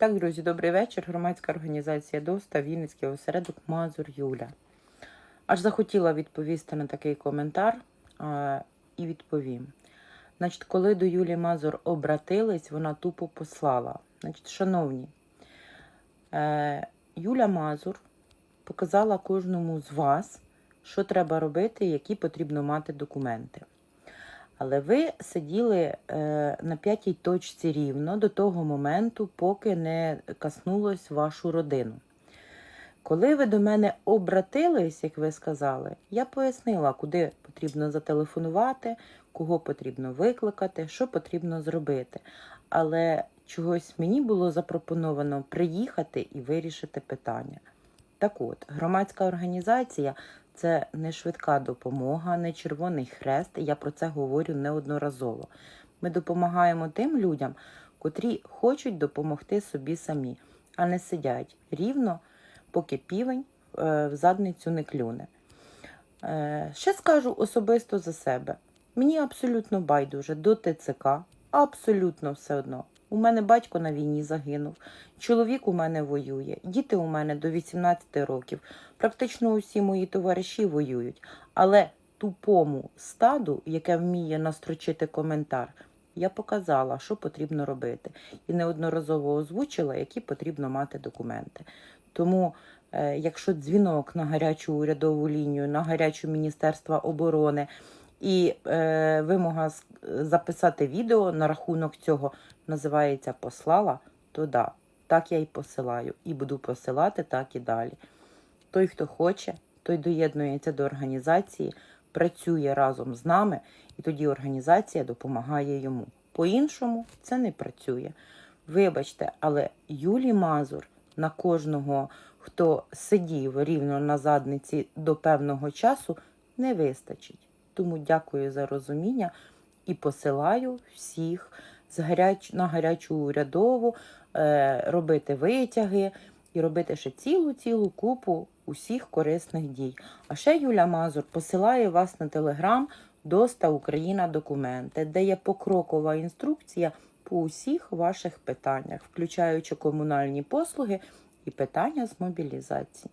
Так, друзі, добрий вечір. Громадська організація ДОСТА, Вінницький осередок Мазур Юля. Аж захотіла відповісти на такий коментар а, і відповім. Значить, коли до Юлі Мазур обратились, вона тупо послала. Значить, шановні, е, Юля Мазур показала кожному з вас, що треба робити, які потрібно мати документи. Але ви сиділи е, на п'ятій точці рівно до того моменту, поки не коснулось вашу родину. Коли ви до мене обратились, як ви сказали, я пояснила, куди потрібно зателефонувати, кого потрібно викликати, що потрібно зробити. Але чогось мені було запропоновано приїхати і вирішити питання. Так от, громадська організація це не швидка допомога, не Червоний Хрест. Я про це говорю неодноразово. Ми допомагаємо тим людям, котрі хочуть допомогти собі самі, а не сидять рівно, поки півень е, в задницю не клюне. Е, Ще скажу особисто за себе. Мені абсолютно байдуже до ТЦК, абсолютно все одно. У мене батько на війні загинув, чоловік у мене воює, діти у мене до 18 років. Практично усі мої товариші воюють. Але тупому стаду, яке вміє настрочити коментар, я показала, що потрібно робити, і неодноразово озвучила, які потрібно мати документи. Тому, е, якщо дзвінок на гарячу урядову лінію, на гарячу Міністерства оборони і е, вимога записати відео на рахунок цього називається послала, то да, так я і посилаю. І буду посилати так і далі. Той, хто хоче, той доєднується до організації, працює разом з нами, і тоді організація допомагає йому. По-іншому це не працює. Вибачте, але Юлі Мазур на кожного, хто сидів рівно на задниці до певного часу, не вистачить. Тому дякую за розуміння і посилаю всіх з гаряч... на гарячу урядову е, робити витяги і робити ще цілу-цілу купу усіх корисних дій. А ще Юля Мазур посилає вас на телеграм Доста Україна документи, де є покрокова інструкція по усіх ваших питаннях, включаючи комунальні послуги і питання з мобілізації.